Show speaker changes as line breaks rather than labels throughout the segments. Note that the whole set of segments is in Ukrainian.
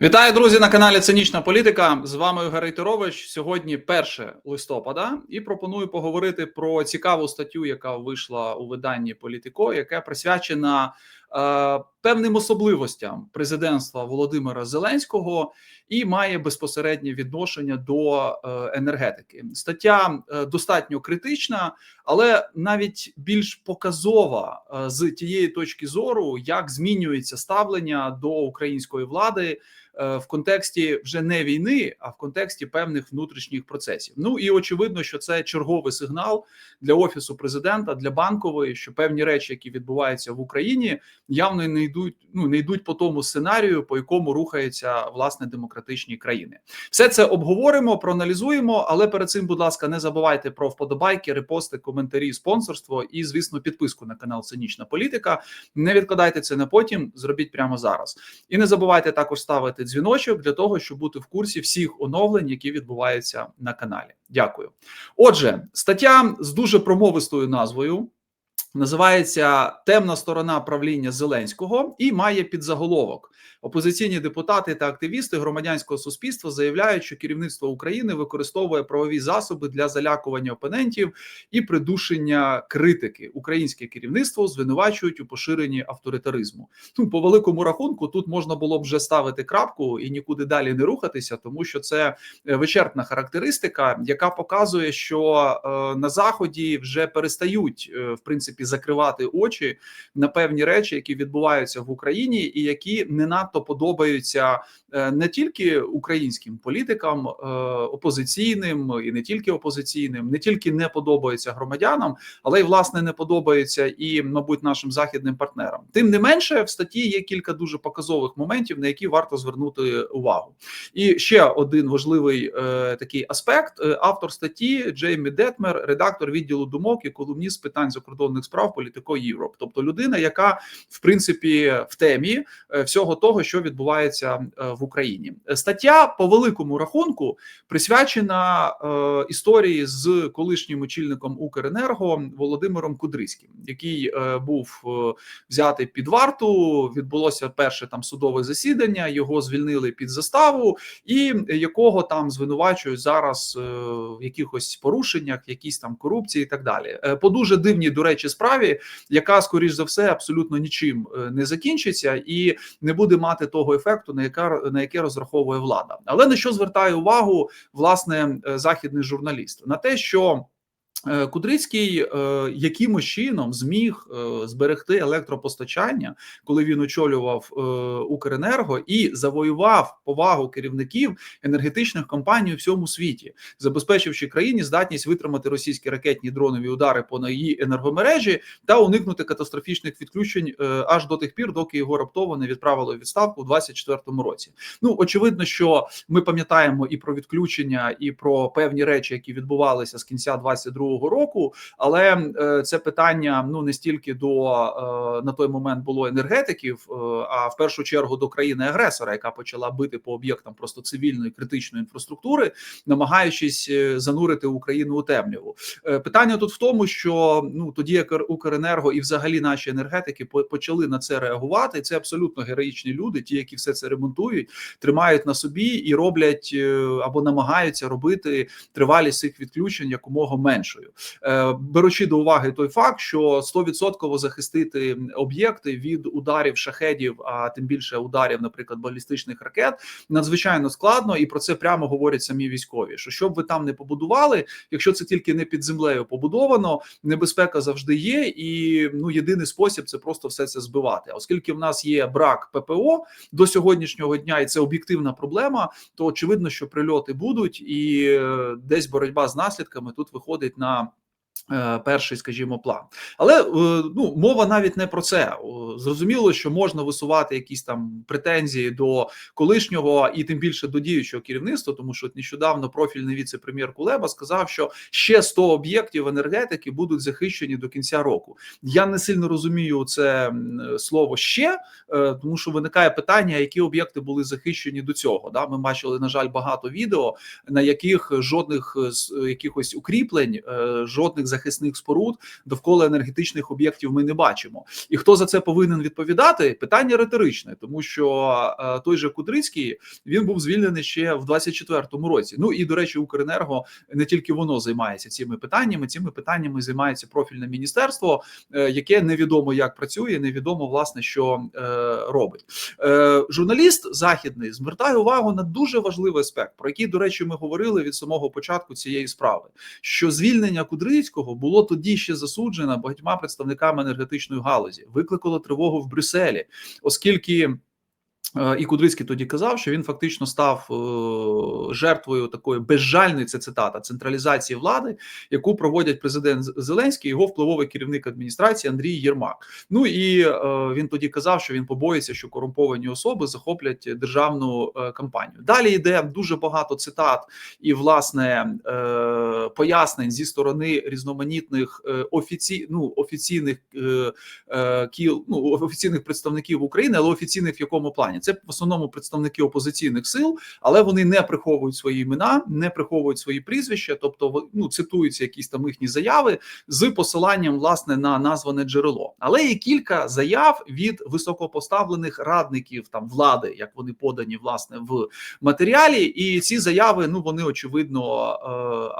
Вітаю, друзі, на каналі Цинічна Політика. З вами Ігор Рейтерович. Сьогодні 1 листопада, і пропоную поговорити про цікаву статтю, яка вийшла у виданні Політико, яка присвячена е, певним особливостям президентства Володимира Зеленського і має безпосереднє відношення до е, енергетики. Стаття е, достатньо критична, але навіть більш показова е, з тієї точки зору, як змінюється ставлення до української влади в контексті вже не війни, а в контексті певних внутрішніх процесів. Ну і очевидно, що це черговий сигнал для офісу президента, для банкової, що певні речі, які відбуваються в Україні, явно не йдуть. Ну не йдуть по тому сценарію, по якому рухаються власне демократичні країни. Все це обговоримо, проаналізуємо. Але перед цим, будь ласка, не забувайте про вподобайки, репости, коментарі, спонсорство і, звісно, підписку на канал Цинічна Політика. Не відкладайте це на потім, зробіть прямо зараз. І не забувайте також ставити дзвіночок для того, щоб бути в курсі всіх оновлень, які відбуваються на каналі. Дякую. Отже, стаття з дуже промовистою назвою. Називається темна сторона правління Зеленського і має підзаголовок. Опозиційні депутати та активісти громадянського суспільства заявляють, що керівництво України використовує правові засоби для залякування опонентів і придушення критики. Українське керівництво звинувачують у поширенні авторитаризму. Ну по великому рахунку тут можна було б вже ставити крапку і нікуди далі не рухатися, тому що це вичерпна характеристика, яка показує, що е, на заході вже перестають е, в принципі закривати очі на певні речі, які відбуваються в Україні, і які не надто подобаються е, не тільки українським політикам, е, опозиційним і не тільки опозиційним, не тільки не подобаються громадянам, але й власне не подобаються і, мабуть, нашим західним партнерам. Тим не менше, в статті є кілька дуже показових моментів, на які варто звернути увагу. І ще один важливий е, такий аспект: автор статті Джеймі Детмер, редактор відділу думок і колумніст з питань закордонних справ Політико Європ, тобто людина, яка в принципі в темі е, всього того, що відбувається е, в Україні. Стаття по великому рахунку присвячена е, історії з колишнім очільником Укренерго Володимиром Кудрицьким, який був взятий під варту. Відбулося перше там судове засідання. Його звільнили під заставу, і якого там звинувачують зараз в якихось порушеннях, якісь там корупції і так далі. По дуже дивній, до речі, справі, яка скоріш за все абсолютно нічим е, не закінчиться і не буде мати того ефекту, на яка на яке розраховує влада. Але на що звертає увагу власне е, західний журналіст? На те, що Кудрицький е, якимось чином зміг е, зберегти електропостачання, коли він очолював е, Укренерго і завоював повагу керівників енергетичних компаній у всьому світі, забезпечивши країні здатність витримати російські ракетні дронові удари по її енергомережі та уникнути катастрофічних відключень е, аж до тих пір, доки його раптово не відправили у відставку у 24-му році. Ну очевидно, що ми пам'ятаємо і про відключення, і про певні речі, які відбувалися з кінця 22-го року, але е, це питання ну не стільки до е, на той момент було енергетиків, е, а в першу чергу до країни-агресора, яка почала бити по об'єктам просто цивільної критичної інфраструктури, намагаючись занурити Україну у темряву. Питання тут в тому, що ну тоді як Укренерго і взагалі наші енергетики почали на це реагувати. Це абсолютно героїчні люди, ті, які все це ремонтують, тримають на собі і роблять або намагаються робити тривалість цих відключень якомога меншою, Е, беручи до уваги той факт, що 100% захистити об'єкти від ударів шахедів, а тим більше ударів, наприклад, балістичних ракет, надзвичайно складно, і про це прямо говорять самі військові. Що щоб ви там не побудували, якщо це тільки не під землею побудовано, небезпека завжди є, і ну єдиний спосіб це просто все це збивати. Оскільки в нас є брак ППО до сьогоднішнього дня, і це об'єктивна проблема, то очевидно, що прильоти будуть, і е, десь боротьба з наслідками тут виходить на. Е, Перший, скажімо, план, але е, ну мова навіть не про це. Зрозуміло, що можна висувати якісь там претензії до колишнього і тим більше до діючого керівництва, тому що нещодавно профільний віце-прем'єр Кулеба сказав, що ще 100 об'єктів енергетики будуть захищені до кінця року. Я не сильно розумію це слово ще, е, тому що виникає питання, які об'єкти були захищені до цього. Да, ми бачили на жаль багато відео, на яких жодних е, якихось укріплень, е, жодних жодних захисних споруд довкола енергетичних об'єктів ми не бачимо. І хто за це повинен відповідати? Питання риторичне, тому що е, той же Кудрицький він був звільнений ще в 24-му році. Ну і до речі, Укренерго не тільки воно займається цими питаннями. Цими питаннями займається профільне міністерство, е, яке невідомо як працює, невідомо власне що е, робить. Журналіст західний звертає увагу на дуже важливий аспект, про який, до речі, ми говорили від самого початку цієї справи. Що звільнення Кудрицького було тоді ще засуджено багатьма представниками енергетичної галузі, викликало тривогу в Брюсселі, оскільки. Е, І Кудрицький тоді казав, що він фактично став е, жертвою такої безжальної це цитата централізації влади, яку проводять президент Зеленський, його впливовий керівник адміністрації Андрій Єрмак. Ну і е, він тоді казав, що він побоїться, що корумповані особи захоплять державну кампанію. Далі йде дуже багато цитат і власне пояснень зі сторони різноманітних офіці... ну, офіційних кіл, ну офіційних представників України, але офіційних в якому плані це в основному представники опозиційних сил, але вони не приховують свої імена, не приховують свої прізвища, тобто ну, цитуються якісь там їхні заяви з посиланням власне на назване джерело. Але є кілька заяв від високопоставлених радників там влади, як вони подані власне в матеріалі, і ці заяви ну вони очевидно е,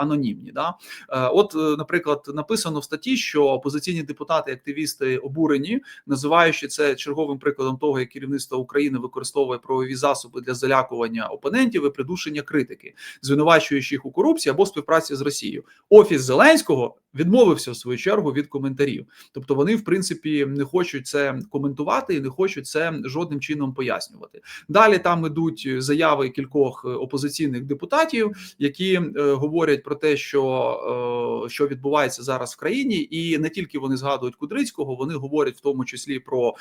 анонімні. Да? Е, От, е, наприклад, написано в статті, що опозиційні депутати, активісти обурені, називаючи це черговим прикладом того, як керівництво України використовує правові засоби для залякування опонентів і придушення критики, звинувачуючи їх у корупції або співпраці з Росією. Офіс Зеленського відмовився в свою чергу від коментарів. Тобто вони, в принципі, не хочуть це коментувати і не хочуть це жодним чином пояснювати. Далі там ідуть заяви кількох е, опозиційних депутатів, які е, говорять про те, що, е, що відбувається зараз в країні, і не тільки вони згадують Кудрицького, вони говорять в тому числі про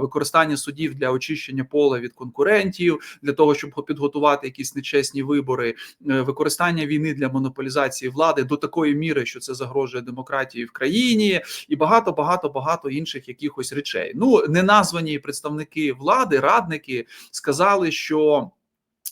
використання судів для очищення поля від конкурентів, для того, щоб підготувати якісь нечесні вибори, використання війни для монополізації влади до такої міри, що це загрожує демократії в країні, і багато багато багато інших якихось речей. Ну неназвані представники влади, радники сказали, що.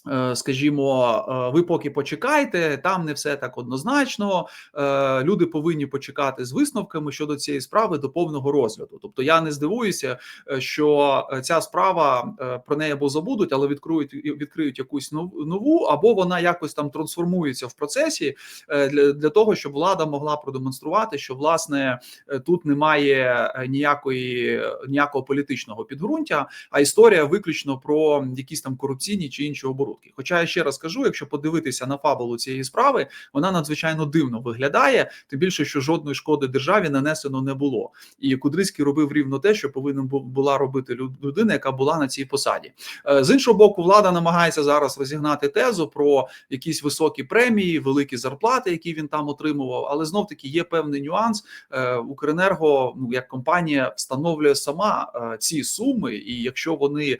Е, Скажімо, е, ви поки почекайте, там не все так однозначно. Е, Люди повинні почекати з висновками щодо цієї справи до повного розгляду. Тобто, я не здивуюся, що ця справа про неї або забудуть, але відкриють відкриють якусь нов- нову, або вона якось там трансформується в процесі для, для того, щоб влада могла продемонструвати, що власне тут немає ніякої ніякого політичного підґрунтя, а історія виключно про якісь там корупційні чи інші оборудки. Хоча я ще раз кажу, якщо подивитися на фабулу цієї справи, вона надзвичайно дивно виглядає, тим більше, що жодної шкоди державі нанесено не було. І Кудрицький робив рівно те, що повинен була робити лю- людина, яка була на цій посаді. Е, З іншого боку, влада намагається зараз розігнати тезу про якісь високі премії, великі зарплати, які він там отримував. Але знов таки є певний нюанс. Е, Укренерго, ну як компанія, встановлює сама е, ці суми, і якщо вони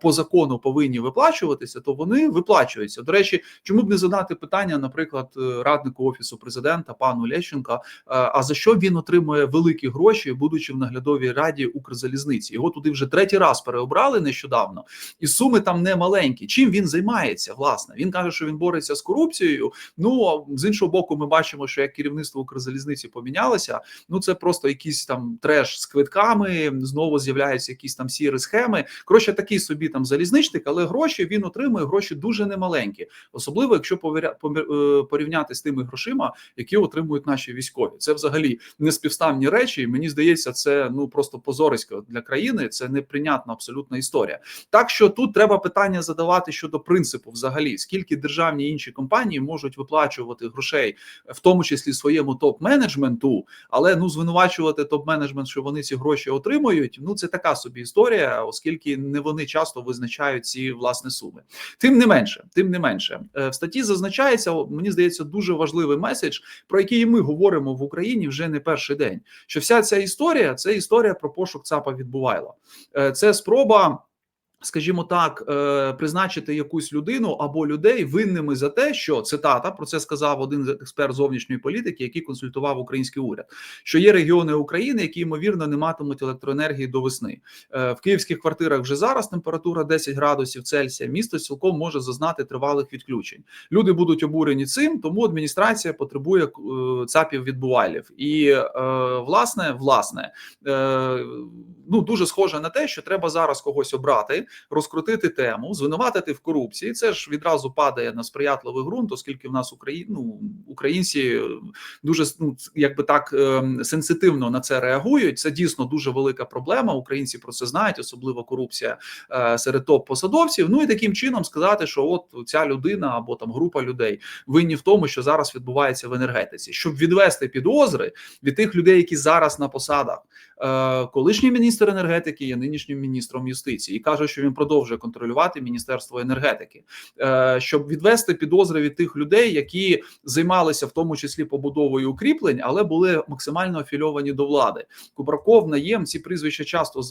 по закону повинні виплачуватися, то вони виплачуються. До речі, чому б не задати питання, наприклад, е, раднику офісу президента пану Лещенка, е, а за що він отримує великі гроші, будучи в наглядовій раді Укрзалізниці? Його туди вже третій раз переобрали нещодавно, і суми там не маленькі. Чим він займається? Власне, він каже, що він бореться з корупцією. Ну з іншого боку, ми бачимо, що як керівництво Укрзалізниці помінялося, ну це просто якийсь там треш з квитками. Знову з'являються якісь там сірі схеми. Коротше, такий собі там залізничник, але гроші він отримує гроші дуже немаленькі, особливо якщо е, порівняти з тими грошима, які отримують наші військові. Це взагалі неспівставні речі. і Мені здається, це ну просто позорисько для країни. Це неприйнятна абсолютна історія. Так що тут треба питання задавати щодо принципу, взагалі, скільки державні інші компанії можуть виплачувати грошей, в тому числі своєму топ-менеджменту, але ну звинувачувати топ-менеджмент, що вони ці гроші отримують. Ну це така собі історія, оскільки не вони часто визначають ці власне суми. Тим не менше, тим не менше, е, в статті зазначається, мені здається, дуже важливий меседж, про який ми говоримо в Україні вже не перший день. Що вся ця історія це історія про пошук ЦАПа відбувайла. Е, Це спроба Скажімо так, е, призначити якусь людину або людей винними за те, що цитата про це сказав один експерт зовнішньої політики, який консультував український уряд. Що є регіони України, які ймовірно не матимуть електроенергії до весни. Е, в київських квартирах вже зараз температура 10 градусів Цельсія. Місто цілком може зазнати тривалих відключень. Люди будуть обурені цим, тому адміністрація потребує е, цапів відбувайлів. І власне, власне, ну дуже схоже на те, що треба зараз когось обрати розкрутити тему, звинуватити в корупції. Це ж відразу падає на сприятливий ґрунт, оскільки в нас Украї... ну, українці дуже ну, якби так ем, сенситивно на це реагують. Це дійсно дуже велика проблема. Українці про це знають, особливо корупція е, серед топ-посадовців. Ну і таким чином сказати, що от ця людина або там група людей винні в тому, що зараз відбувається в енергетиці, щоб відвести підозри від тих людей, які зараз на посадах. Е, колишній міністр енергетики є нинішнім міністром юстиції і каже, що він продовжує контролювати міністерство енергетики, е, щоб відвести підозри від тих людей, які займалися в тому числі побудовою укріплень, але були максимально афільовані до влади. Кубраков, наєм ці прізвища часто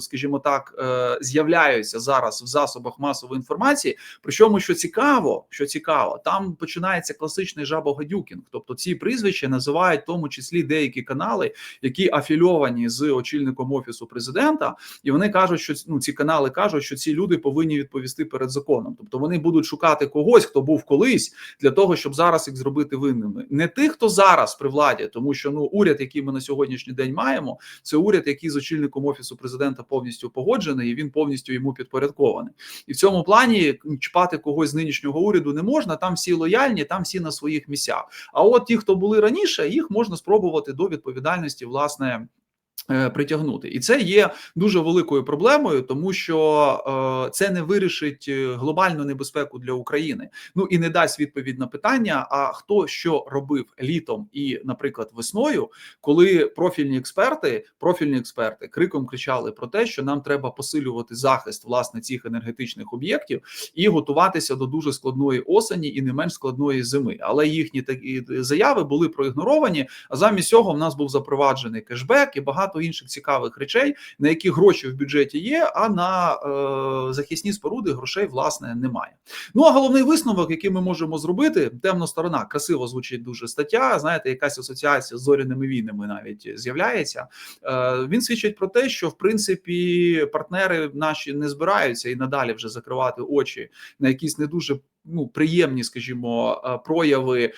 скажімо так, е, з'являються зараз в засобах масової інформації. Причому що цікаво, що цікаво, там починається класичний жабогадюкінг. Тобто ці прізвища називають в тому числі деякі канали, які афільовані з очільником офісу президента, і вони кажуть, що ну ці канали кажуть, що ці люди повинні відповісти перед законом. Тобто вони будуть шукати когось, хто був колись, для того, щоб зараз їх зробити винними. Не тих, хто зараз при владі, тому що ну уряд, який ми на сьогоднішній день маємо, це уряд, який з очільником офісу президента повністю погоджений, і він повністю йому підпорядкований. І в цьому плані чіпати когось з нинішнього уряду не можна. Там всі лояльні, там всі на своїх місцях. А от ті, хто були раніше, їх можна спробувати до відповідальності власне. Е, притягнути, і це є дуже великою проблемою, тому що е, це не вирішить е, глобальну небезпеку для України. Ну і не дасть відповідь на питання: а хто що робив літом і, наприклад, весною, коли профільні експерти, профільні експерти криком кричали про те, що нам треба посилювати захист власне цих енергетичних об'єктів і готуватися до дуже складної осені і не менш складної зими. Але їхні такі заяви були проігноровані. А замість цього в нас був запроваджений кешбек і багато багато інших цікавих речей, на які гроші в бюджеті є, а на е, захисні споруди грошей власне немає. Ну а головний висновок, який ми можемо зробити, темна сторона красиво звучить дуже стаття. Знаєте, якась асоціація з зоряними війнами навіть з'являється. Е, Він свідчить про те, що в принципі партнери наші не збираються і надалі вже закривати очі на якісь не дуже ну приємні, скажімо, е, прояви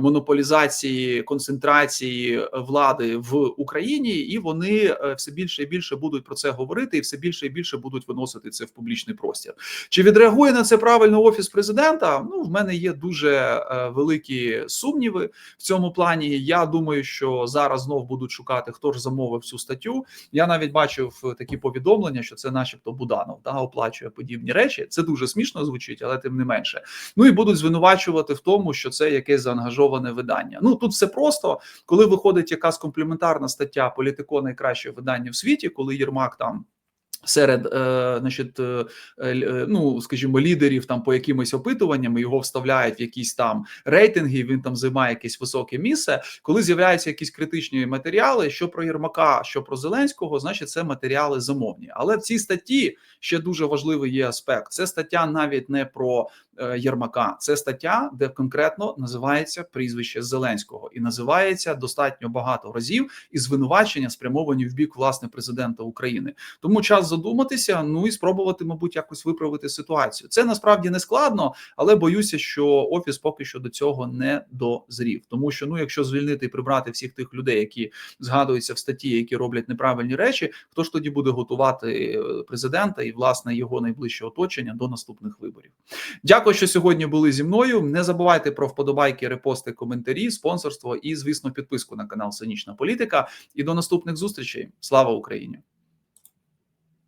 монополізації концентрації е, влади в Україні, і вони е, все більше і більше будуть про це говорити, і все більше і більше будуть виносити це в публічний простір. Чи відреагує на це правильно офіс президента? Ну в мене є дуже великі сумніви в цьому плані. Я думаю, що зараз знов будуть шукати, хто ж замовив цю статтю. Я навіть бачив такі повідомлення, що це, начебто, Буданов да оплачує подібні речі. Це дуже смішно звучить, але тим не менше. Ну і будуть звинувачувати в тому, що це якесь заангажоване видання. Ну тут все просто, коли виходить якась компліментарна стаття політико найкраще видання в світі, коли Єрмак там. Серед, е, значить, е, е, ну скажімо, лідерів там по якимось опитуванням його вставляють в якісь там рейтинги. Він там займає якесь високе місце. Коли з'являються якісь критичні матеріали, що про Єрмака, що про Зеленського, значить це матеріали замовні. Але в цій статті ще дуже важливий є аспект. Це стаття навіть не про Єрмака. Це стаття, де конкретно називається прізвище Зеленського, і називається достатньо багато разів і звинувачення спрямовані в бік власне президента України. Тому час задуматися, ну і спробувати, мабуть, якось виправити ситуацію. Це насправді не складно, але боюся, що офіс поки що до цього не дозрів. Тому що ну, якщо звільнити і прибрати всіх тих людей, які згадуються в статті, які роблять неправильні речі, хто ж тоді буде готувати е, президента і власне його найближче оточення до наступних виборів? Дякую. Що сьогодні були зі мною. Не забувайте про вподобайки, репости, коментарі, спонсорство і, звісно, підписку на канал Синічна Політика. І до наступних зустрічей. Слава Україні!